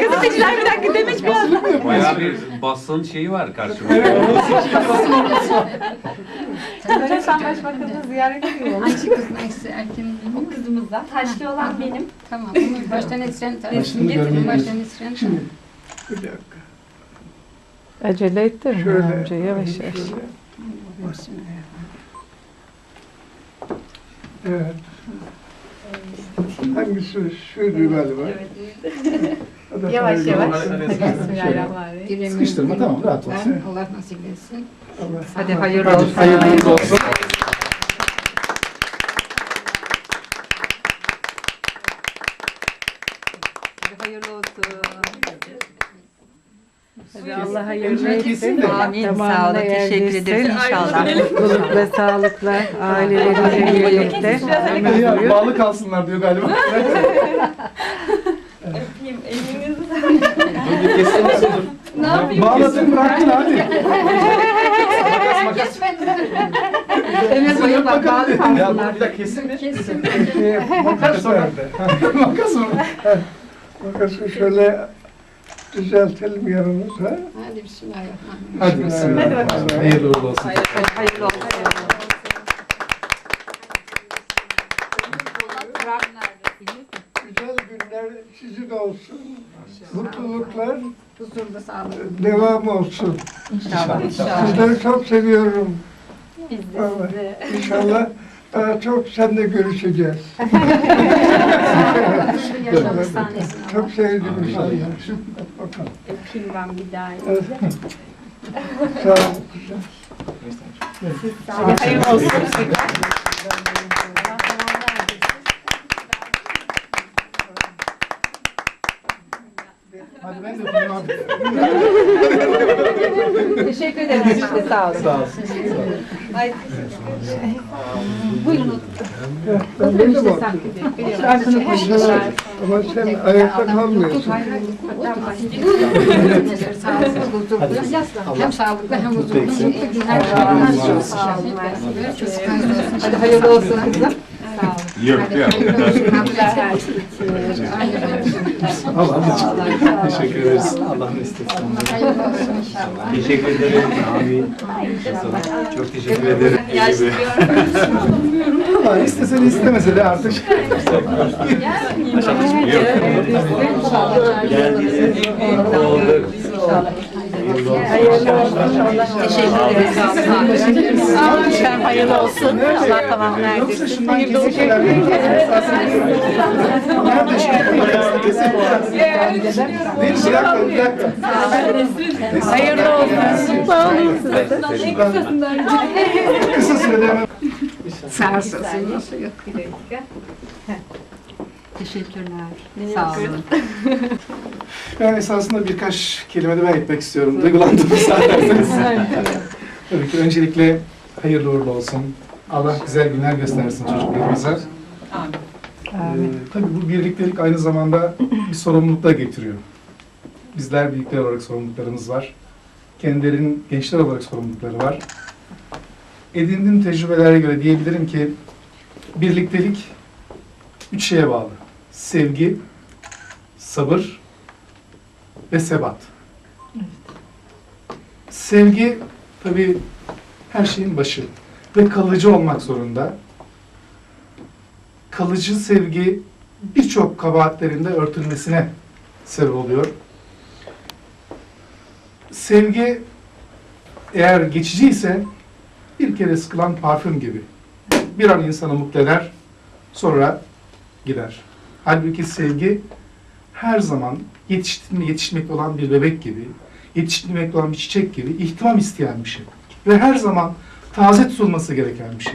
Gazeteciler bir dakika demiş bu arada. Bayağı bir basın şeyi var karşımda. Hocam sen başbakanı ziyaret ediyor musun? Hangi kız neyse erken değil mi? O kızımızdan. Taşlı olan benim. Tamam bunu baştan etsen Başını resmi getirin baştan etsen. Şimdi bir dakika. Acele ettirme Şöyle. amca yavaş yavaş. Evet. Hangisi galiba? O da Yavaş yavaş. Bismillahirrahmanirrahim. Sıkıştırma tamam rahat ol. Ben Allah nasip etsin. Allah. Hadi hayırlı olsun. hayırlı olsun. Hadi hayırlı olsun. Hadi Allah hayırlı kesin etsin. Amin. Sağ olun. Teşekkür ederiz inşallah. Mutluluk ve sağlıkla aileleriyle birlikte. ömür Ya, bağlı kalsınlar diyor galiba. Ne yapayım? Bağladın bıraktın hadi. Ömür boyu bak bağlı kalsınlar. bir dakika kesin mi? Kesin. Makas nerede? makas mı? Ha, Makası şöyle düzeltelim yanımıza. Hadi bismillahirrahmanirrahim. Hadi bismillah. Hayırlı uğurlu olsun. Hayırlı olsun. Güzel günler sizin olsun. Mutluluklar Huzurda sağlık. devam olsun. İnşallah. Sizleri çok seviyorum. Biz de Vallahi. sizi. İnşallah daha çok seninle görüşeceğiz. Çok sevdim inşallah. Bakalım. Öpeyim ben bir daha. Evet. Sağ. Hadi hayırlı olsun. Hadi ben de. Teşekkür ederim. Siz de sağ olun. Sağ olun. Buyurun. Ben de var. Arkını koyuyorlar. Ama sen ayakta kalmıyorsun. Sağlıklı, huzurlu. Hem sağlıklı hem huzurlu. Mutlu günler. Sağ olun. Çok sıkıntı olsun. Hadi hayırlı olsun kızım. Sağ olun. Yok hayırlı olsun. Teşekkürler. Al anneciğim. Teşekkür ederiz. Allah olsun inşallah. Teşekkür ederim. Amin. Çok teşekkür ederim. Ama istese de istemese de artık. Teşekkür ederiz. Efendim hayırlı olsun. Allah tamamını Yoksa erdirsin. şundan kesin şeyler mi? Nerede şimdi? Değil bir dakika, bir dakika. Hayırlı olsun. Sağ olun size de. Kısa sürede hemen. Sağ olsun. Nasıl yok? Teşekkürler. Sağ olun. Ben esasında birkaç kelime de ben etmek istiyorum. Duygulandım müsaadenizle. Tabii ki öncelikle hayırlı uğurlu olsun. Allah güzel günler göstersin çocuklarımıza. Ee, tabii bu birliktelik aynı zamanda bir sorumluluk da getiriyor. Bizler büyükler olarak sorumluluklarımız var. Kendilerinin gençler olarak sorumlulukları var. Edindiğim tecrübelere göre diyebilirim ki birliktelik üç şeye bağlı. Sevgi, sabır ve sebat. Sevgi tabii her şeyin başı ve kalıcı olmak zorunda. Kalıcı sevgi birçok kabahatlerinde örtülmesine sebep oluyor. Sevgi eğer geçici ise bir kere sıkılan parfüm gibi. Bir an insanı mutlu eder, sonra gider. Halbuki sevgi her zaman yetiştirme, yetişmekte olan bir bebek gibi, yetiştirmekte olan bir çiçek gibi ihtimam isteyen bir şey. Ve her zaman taze tutulması gereken bir şey.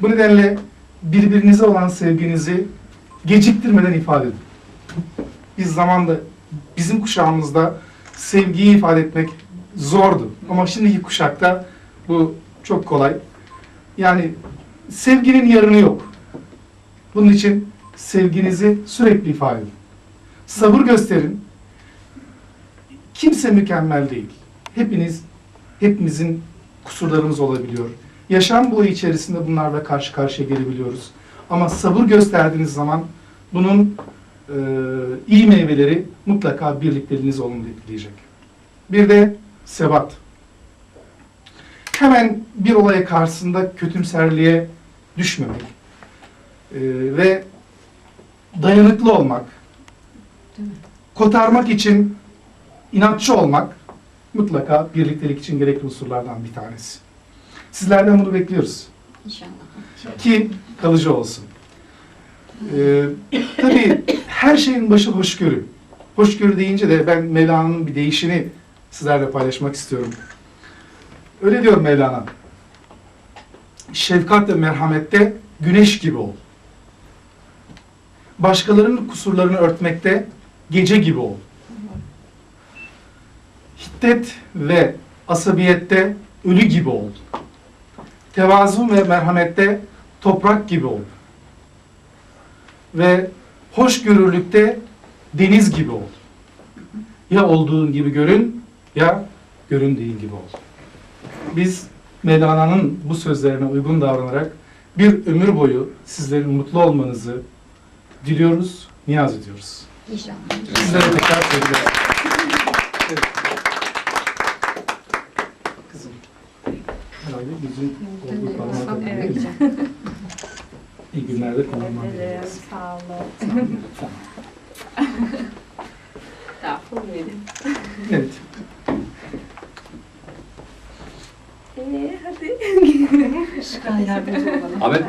Bu nedenle birbirinize olan sevginizi geciktirmeden ifade edin. Biz zamanda, bizim kuşağımızda sevgiyi ifade etmek zordu. Ama şimdiki kuşakta bu çok kolay. Yani sevginin yarını yok. Bunun için sevginizi sürekli ifade edin. Sabır gösterin. Kimse mükemmel değil. Hepiniz, hepimizin kusurlarımız olabiliyor. Yaşam boyu içerisinde bunlarla karşı karşıya gelebiliyoruz. Ama sabır gösterdiğiniz zaman bunun e, iyi meyveleri mutlaka birlikteliğiniz olumlu etkileyecek. Bir de sebat. Hemen bir olaya karşısında kötümserliğe düşmemek e, ve dayanıklı olmak, kotarmak için inatçı olmak mutlaka birliktelik için gerekli unsurlardan bir tanesi. Sizlerden bunu bekliyoruz İnşallah. ki kalıcı olsun. Ee, tabii her şeyin başı hoşgörü. Hoşgörü deyince de ben Mevlana'nın bir deyişini sizlerle paylaşmak istiyorum. Öyle diyor Mevlana. Şefkat ve merhamette güneş gibi ol. Başkalarının kusurlarını örtmekte gece gibi ol. Hiddet ve asabiyette ölü gibi ol. Tevazu ve merhamette toprak gibi ol. Ve hoşgörülükte deniz gibi ol. Ya olduğun gibi görün ya göründüğün gibi ol. Biz Mevlana'nın bu sözlerine uygun davranarak bir ömür boyu sizlerin mutlu olmanızı diliyoruz, niyaz ediyoruz. İnşallah. Sizlere tekrar sevgiler. Evet. Kızım. Herhalde yüzün olduğu kalmadı. Evet. İyi günlerde kullanmam gerekiyor. Sağ olun. Evet.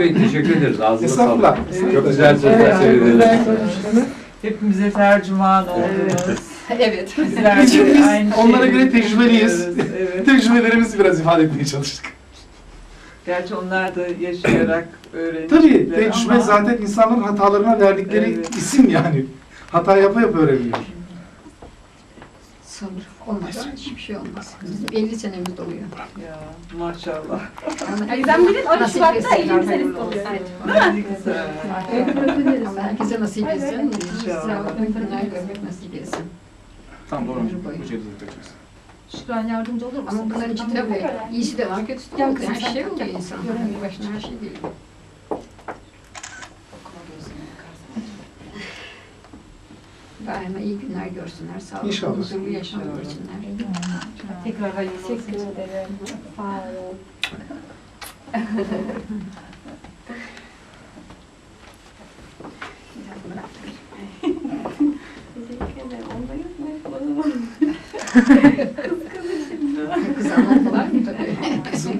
Bey teşekkür ederiz. Ağzınıza Estağfurullah. sağlık. Çok güzel sözler söylediniz. Hepimize tercüman oldunuz. Evet. Bizler de Çünkü biz aynı onlara göre tecrübeliyiz. Evet. Tecrübelerimizi biraz ifade etmeye çalıştık. Gerçi onlar da yaşayarak öğrenecekler Tabii tecrübe ama zaten insanların hatalarına verdikleri Evet. isim yani. Hata yapa yapa öğreniyor. Sabır olmazsa hiçbir şey olmaz. Bizim 50 senemiz doluyor. ya maşallah. Bizden biri 13 Şubat'ta 50 senesi oluyor. Ne güzel. Allah herkese nasip etsin. İnşallah. Günler görmek nasip etsin. Tamam doğru. Ömür boyu. Şükran yardımcı olur musun? Ama bunların için tabii iyisi de var, kötüsü de var. Her şey oluyor insan. Başına her şey değil. Daima iyi günler görsünler. Sağlıklı, İnşallah. huzurlu yaşam geçsinler. Tekrar hayırlı olsun. Teşekkür ederim. Sağ olun. Kız anlattılar mı tabii. Kızım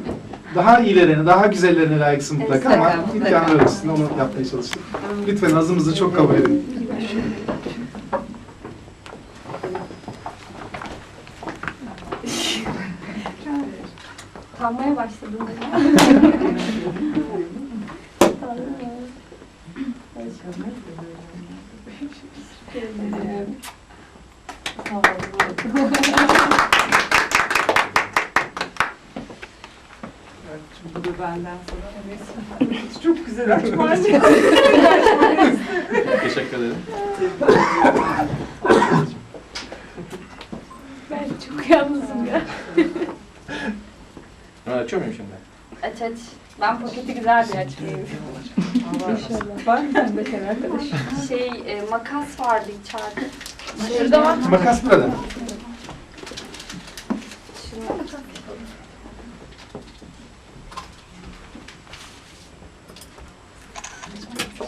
daha iyilerine, daha güzellerine layıksın mutlaka ama Mutlaka, mutlaka. imkanlar ölçüsünde onu yapmaya çalıştık. Lütfen nazımızı çok kabul edin. Kalmaya başladım. Evet, Şimdi bu da benden sonra neyse. Çok güzel açmaz. Teşekkür ederim. Ben çok yalnızım ya. Ha, açıyor muyum şimdi? Aç aç. Ben paketi güzel bir açmayayım. Var mı sende sen arkadaş? Şey, e, makas vardı içeride. Şurada var. Makas burada. Şunu.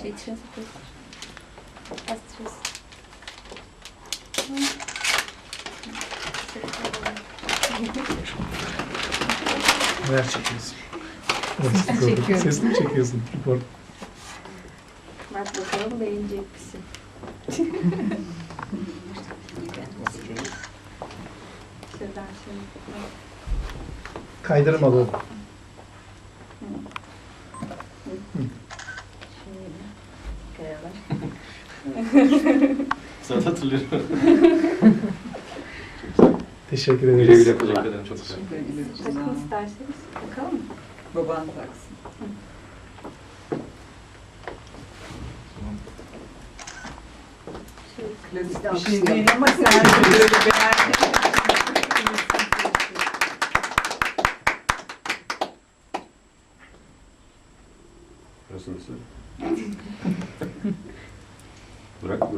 Şey içine sokuyorsun. Bastırıyorsun. Neler çekiyorsun? çekiyorum. Ses mi çekiyorsun? Report. Bak bakalım beğenecek misin? Şuradan şöyle. Kaydırım alalım. Sana hatırlıyorum. Teşekkür Güle ederiz. güle teşekkür ederim. Çok güzel. Takın isterseniz. Bakalım mı? Baban taksın. Klasik bir şey değil ama sen de böyle beğendin.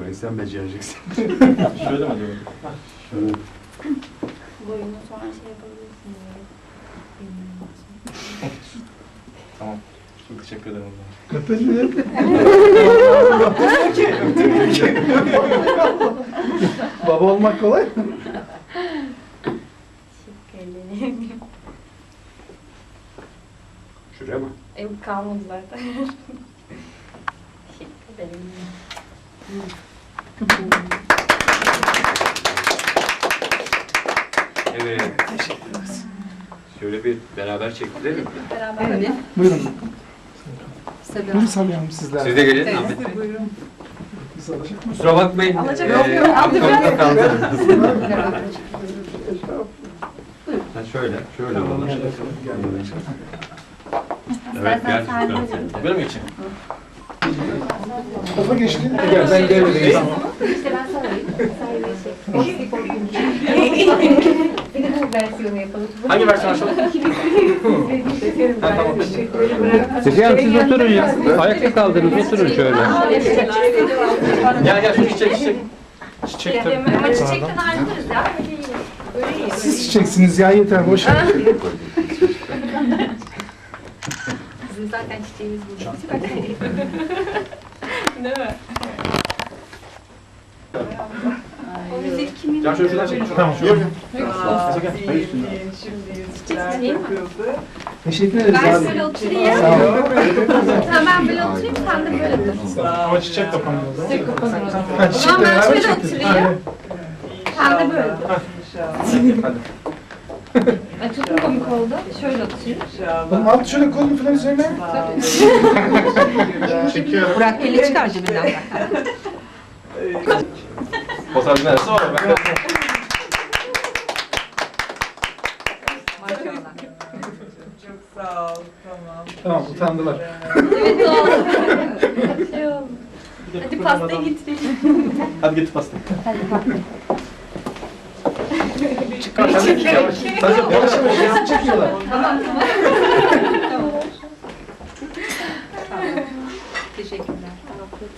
Ay sen becereceksin. Şöyle mi diyorum? Şöyle. Boyunu sonra şey yapabilirsin. Tamam. Çok teşekkür ederim. Baba olmak kolay mı? Şuraya mı? Ev kalmadı zaten. Şıkkeli. Evet. Şöyle bir beraber çekilelim mi? Beraber Buyurun. Buyurun Sabiha Hanım sizler. Siz de gelin Ahmet. Buyurun. Biz alacak mıyız? Kusura bakmayın. Alacak Ee, yok, yok. aklımda kaldı. Ha, şöyle, şöyle alalım. Evet, gel. Böyle mi için? Kafa geçti. Gel ben gelirim. İşte ben sana vereyim. Bir de bu versiyonu yapalım. Hangi versiyon açalım? Ha, tamam. Sefiye Hanım siz oturun ya. Ayakta kaldınız, oturun şöyle. Gel gel şu çiçek çiçek. Çiçek tabii. Ama çiçekten ayrılırız ya. Siz çiçeksiniz ya yeter boş ver. Bizim zaten çiçeğimiz burada. Değil mi? O müzik kimin? Can şöyle şuradan çek. Tamam. Çiçeğim. Teşekkür ederiz Ben abi. şöyle oturayım. Sağ olun. Ha, ben böyle oturayım, sen de böyle dur. Ama çiçek kapanıyor. Çiçek kapanıyor. Ha, zaman ben beraber şöyle çektiniz. oturayım. Sen de böyle dur. Hadi. Ay, çok komik oldu? Şöyle oturayım. Oğlum alt şöyle kolunu falan üzerine. Çekiyorum. Burak eli çıkar cebinden. Fotoğrafı neresi var? Ben Çok sağ ol. Tamam. Tamam utandılar. Evet doğal. Şey oldu. Hadi pastayı getireyim. Hadi getir pastayı. Çıkar sen de yavaş. Sadece yavaş yavaş. Resim çekiyorlar. Tamam tamam. Teşekkürler.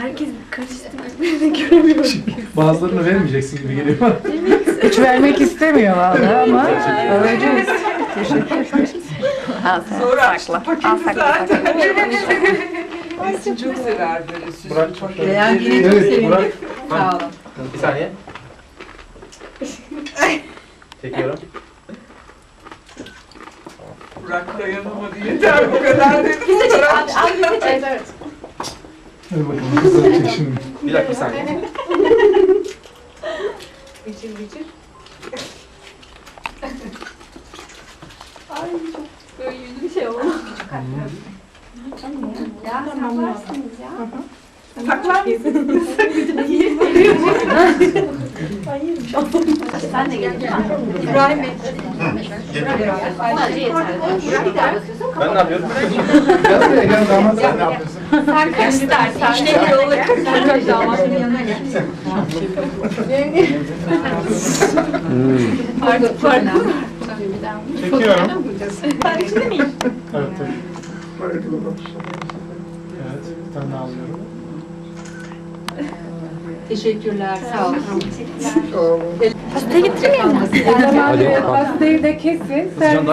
Herkes karıştı. Birbirini göremiyorum. Bazılarını vermeyeceksin gibi geliyor bana. Hiç vermek istemiyor vallahi ama alacağız. Sonra açtı paketi zaten. Esin çok sever böyle süslü Burak çok paketleri. Leğen yine çok Evet. Burak. Sağ olun. Bir saniye. Çekiyorum. Burak dayanamadı yeter bu kadar dedi. Biz de çek. Abi, abi biz de çek. Hadi bakalım kızlar çek şimdi. Bir dakika bir saniye. Biçir biçir. Ay çok böyle yüzü bir şey oldu. Ya sen varsınız ya. Saklar mısın? Sen de gel. İbrahim Bey. Ben ne yapıyorum? Gel buraya gel damat sen ne yapıyorsun? Sen kaç istersen. İşte bir Sen kaç damatın yanına gel. Pardon, pardon. Çekiyorum. Ben içinde miyim? Evet tabii. Evet bir tane daha alıyorum. Teşekkürler. Sağ olun. Pastaya getireyim mi? Pastayı da kesin. Can